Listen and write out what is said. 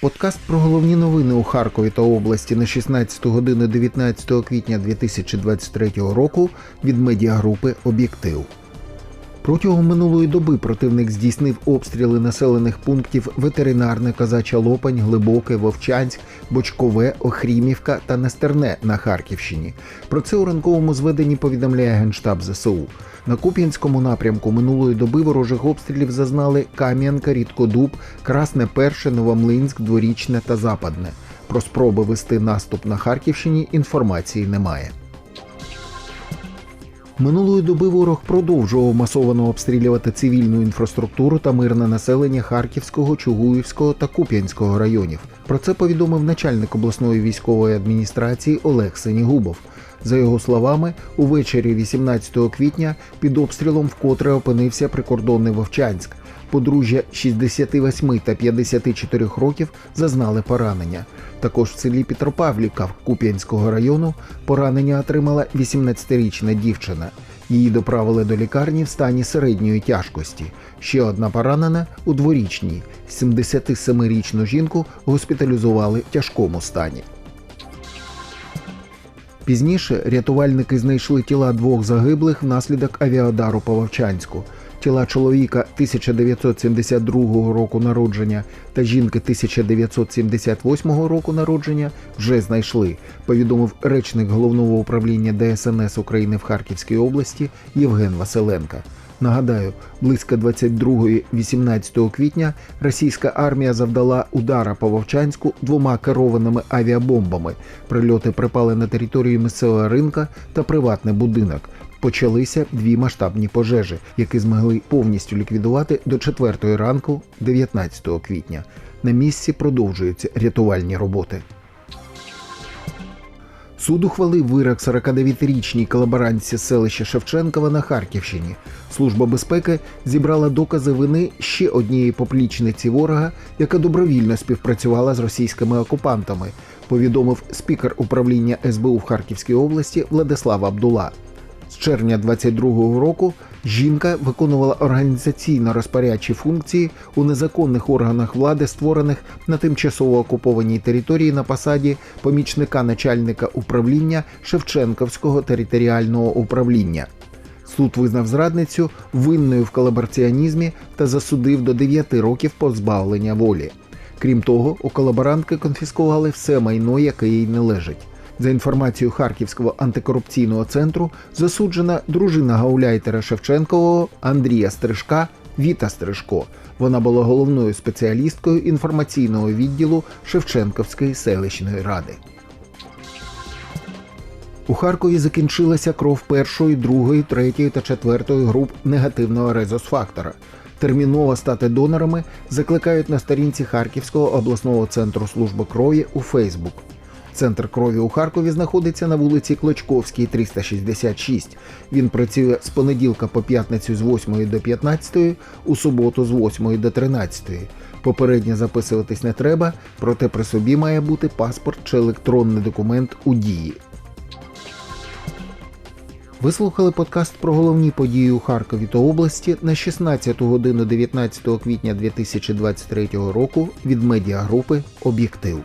Подкаст про головні новини у Харкові та області на 16 годину 19 квітня 2023 року від медіагрупи Об'єктив. Протягом минулої доби противник здійснив обстріли населених пунктів Ветеринарне, Казача Лопань, Глибоке, Вовчанськ, Бочкове, Охрімівка та Нестерне на Харківщині. Про це у ранковому зведенні повідомляє Генштаб ЗСУ. На Куп'янському напрямку минулої доби ворожих обстрілів зазнали Кам'янка, Рідкодуб, Красне Перше, Новомлинськ, Дворічне та Западне. Про спроби вести наступ на Харківщині інформації немає. Минулої доби ворог продовжував масовано обстрілювати цивільну інфраструктуру та мирне населення Харківського, Чугуївського та Куп'янського районів. Про це повідомив начальник обласної військової адміністрації Олег Сенігубов. За його словами, увечері 18 квітня під обстрілом вкотре опинився прикордонний Вовчанськ. Подружжя 68 та 54 років зазнали поранення. Також в селі Петропавлівка Куп'янського району поранення отримала 18-річна дівчина. Її доправили до лікарні в стані середньої тяжкості. Ще одна поранена у дворічній. 77-річну жінку госпіталізували в тяжкому стані. Пізніше рятувальники знайшли тіла двох загиблих внаслідок авіадару по Вовчанську. Тіла чоловіка 1972 року народження та жінки 1978 року народження вже знайшли, повідомив речник головного управління ДСНС України в Харківській області Євген Василенка. Нагадаю, близько 22-18 квітня російська армія завдала удара по Вовчанську двома керованими авіабомбами. Прильоти припали на територію місцевого ринка та приватний будинок. Почалися дві масштабні пожежі, які змогли повністю ліквідувати до 4 ранку 19 квітня. На місці продовжуються рятувальні роботи. Суд ухвалив вирок 49-річній колаборантці селища Шевченкова на Харківщині. Служба безпеки зібрала докази вини ще однієї поплічниці ворога, яка добровільно співпрацювала з російськими окупантами, повідомив спікер управління СБУ в Харківській області Владислав Абдула. Червня 22-го року жінка виконувала організаційно-розпорядчі функції у незаконних органах влади, створених на тимчасово окупованій території на посаді помічника начальника управління Шевченківського територіального управління. Суд визнав зрадницю винною в колабораціонізмі та засудив до 9 років позбавлення волі. Крім того, у колаборантки конфіскували все майно, яке їй належить. За інформацією Харківського антикорупційного центру, засуджена дружина гауляйтера Шевченкового Андрія Стрижка Віта Стрижко. Вона була головною спеціалісткою інформаційного відділу Шевченківської селищної ради. У Харкові закінчилася кров першої, другої, третьої та четвертої груп негативного резус-фактора. Терміново стати донорами закликають на сторінці Харківського обласного центру служби крові у Фейсбук. Центр крові у Харкові знаходиться на вулиці Клочковській, 366. Він працює з понеділка по п'ятницю з 8 до 15, у суботу з 8 до 13. Попередньо записуватись не треба, проте при собі має бути паспорт чи електронний документ у дії. Ви слухали подкаст про головні події у Харкові та області на 16 годину 19 квітня 2023 року від медіагрупи Об'єктив.